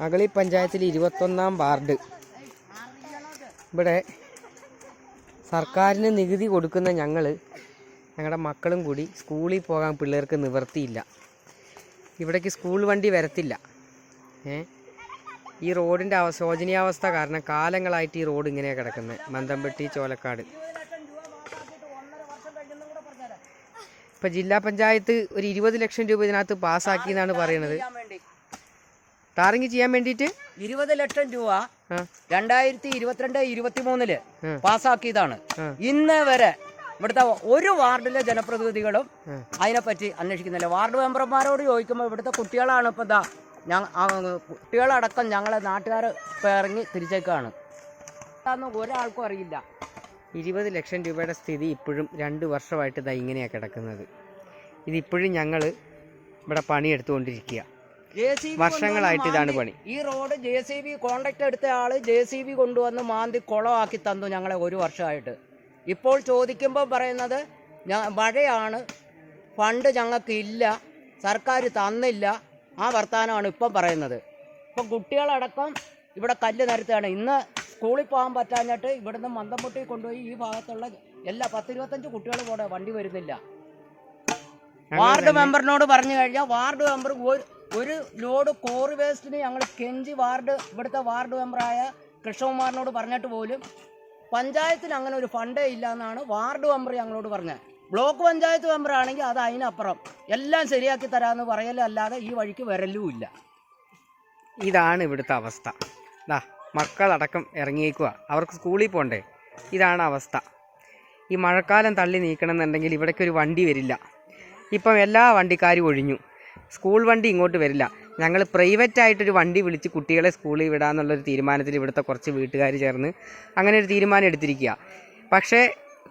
അകളി പഞ്ചായത്തിൽ ഇരുപത്തൊന്നാം വാർഡ്. ഇവിടെ സർക്കാരിന് നികുതി കൊടുക്കുന്ന ഞങ്ങൾ ഞങ്ങളുടെ മക്കളും കൂടി സ്കൂളിൽ പോകാൻ പിള്ളേർക്ക് നിവർത്തിയില്ല. ഇവിടേക്ക് സ്കൂൾ വണ്ടി വരത്തില്ല. ഏ? ഈ റോഡിന്റെ അവ ശോചനീയാവസ്ഥ കാരണം കാലങ്ങളായിട്ട് ഈ റോഡ് ഇങ്ങനെയാണ് കിടക്കുന്നത് മന്തംപെട്ടി ചോലക്കാട്. ഇപ്പം ജില്ലാ പഞ്ചായത്ത് ഒരു ഇരുപത് ലക്ഷം രൂപ ഇതിനകത്ത് പാസ്സാക്കി എന്നാണ് പറയുന്നത്. ടാറിങ് ചെയ്യാൻ വേണ്ടിയിട്ട്? ഇരുപത് ലക്ഷം രൂപ രണ്ടായിരത്തി ഇരുപത്തിരണ്ട് ഇരുപത്തി മൂന്നിൽ. പാസ്സാക്കിയതാണ്. ഇന്ന് വരെ ഇവിടുത്തെ ഒരു വാർഡിലെ ജനപ്രതിനിധികളും അതിനെ അതിനെപ്പറ്റി അന്വേഷിക്കുന്നില്ല. വാർഡ് മെമ്പർമാരോട് ചോദിക്കുമ്പോൾ ഇവിടുത്തെ കുട്ടികളാണ് ഇപ്പം എന്താ ഞങ്ങൾ കുട്ടികളടക്കം ഞങ്ങളെ നാട്ടുകാർ ഇറങ്ങി തിരിച്ചേക്കാണ്. ഒരാൾക്കും അറിയില്ല. ഇരുപത് ലക്ഷം രൂപയുടെ സ്ഥിതി ഇപ്പോഴും രണ്ട് വർഷമായിട്ട് ഇതാ ഇങ്ങനെയാണ് കിടക്കുന്നത്. ഇതിപ്പോഴും ഞങ്ങൾ ഇവിടെ പണിയെടുത്തുകൊണ്ടിരിക്കുക. വർഷങ്ങളായിട്ട് ഇതാണ് പണി. ഈ road J C B contact എടുത്ത ആൾ ജെ സി ബി കൊണ്ടുവന്ന് മാന്തി കുളമാക്കി തന്നു ഞങ്ങളെ ഒരു വർഷമായിട്ട്. ഇപ്പോൾ ചോദിക്കുമ്പോൾ പറയുന്നത് മഴയാണ് ഫണ്ട് ഞങ്ങൾക്ക് ഇല്ല സർക്കാർ തന്നില്ല ആ വർത്തമാനമാണ് ഇപ്പം പറയുന്നത്. ഇപ്പം കുട്ടികളടക്കം ഇവിടെ കല്ല് നിരത്തുകയാണ്. ഇന്ന് സ്കൂളിൽ പോകാൻ പറ്റാഞ്ഞിട്ട് ഇവിടുന്ന് മന്ദംപൊട്ടി കൊണ്ടുപോയി ഈ ഭാഗത്തുള്ള എല്ലാ പത്തിരുപത്തഞ്ച് കുട്ടികൾ കൂടെ വണ്ടി വരുന്നില്ല. വാർഡ് മെമ്പറിനോട് പറഞ്ഞു കഴിഞ്ഞാൽ വാർഡ് മെമ്പർ ഒരു ഒരു ലോഡ് കോറി വേസ്റ്റിന് ഞങ്ങൾ കെഞ്ചി വാർഡ് ഇവിടുത്തെ വാർഡ് മെമ്പറായ കൃഷ്ണകുമാറിനോട് പറഞ്ഞിട്ട് പോലും പഞ്ചായത്തിന് അങ്ങനെ ഒരു ഫണ്ടേ ഇല്ല എന്നാണ് വാർഡ് മെമ്പർ ഞങ്ങളോട് പറഞ്ഞത് ബ്ലോക്ക് പഞ്ചായത്ത് മെമ്പറാണെങ്കിൽ അത് അതിനപ്പുറം. എല്ലാം ശരിയാക്കി തരാമെന്ന് പറയലല്ലാതെ ഈ വഴിക്ക് വരലുമില്ല ഇതാണ് ഇവിടുത്തെ അവസ്ഥ. ദാ മക്കളടക്കം ഇറങ്ങിയേക്കുക അവർക്ക് സ്കൂളിൽ പോകണ്ടേ ഇതാണ് അവസ്ഥ. ഈ മഴക്കാലം തള്ളി നീക്കണമെന്നുണ്ടെങ്കിൽ ഇവിടേക്ക് ഒരു വണ്ടി വരില്ല. ഇപ്പം എല്ലാ വണ്ടിക്കാരും ഒഴിഞ്ഞു. സ്കൂൾ വണ്ടി ഇങ്ങോട്ട് വരില്ല. ഞങ്ങൾ പ്രൈവറ്റ് ആയിട്ടൊരു വണ്ടി വിളിച്ച് കുട്ടികളെ സ്കൂളിൽ വിടാമെന്നുള്ളൊരു തീരുമാനത്തിൽ ഇവിടുത്തെ കുറച്ച് വീട്ടുകാർ ചേർന്ന് അങ്ങനെ ഒരു തീരുമാനം എടുത്തിരിക്കുക പക്ഷേ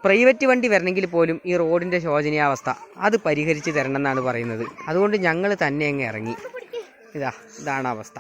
പ്രൈവറ്റ് വണ്ടി വരണമെങ്കിൽ പോലും ഈ റോഡിന്റെ ശോചനീയാവസ്ഥ അത് പരിഹരിച്ച് തരണം എന്നാണ് പറയുന്നത്. അതുകൊണ്ട് ഞങ്ങൾ തന്നെ അങ്ങ് ഇറങ്ങി. ഇതാ ഇതാണ് അവസ്ഥ.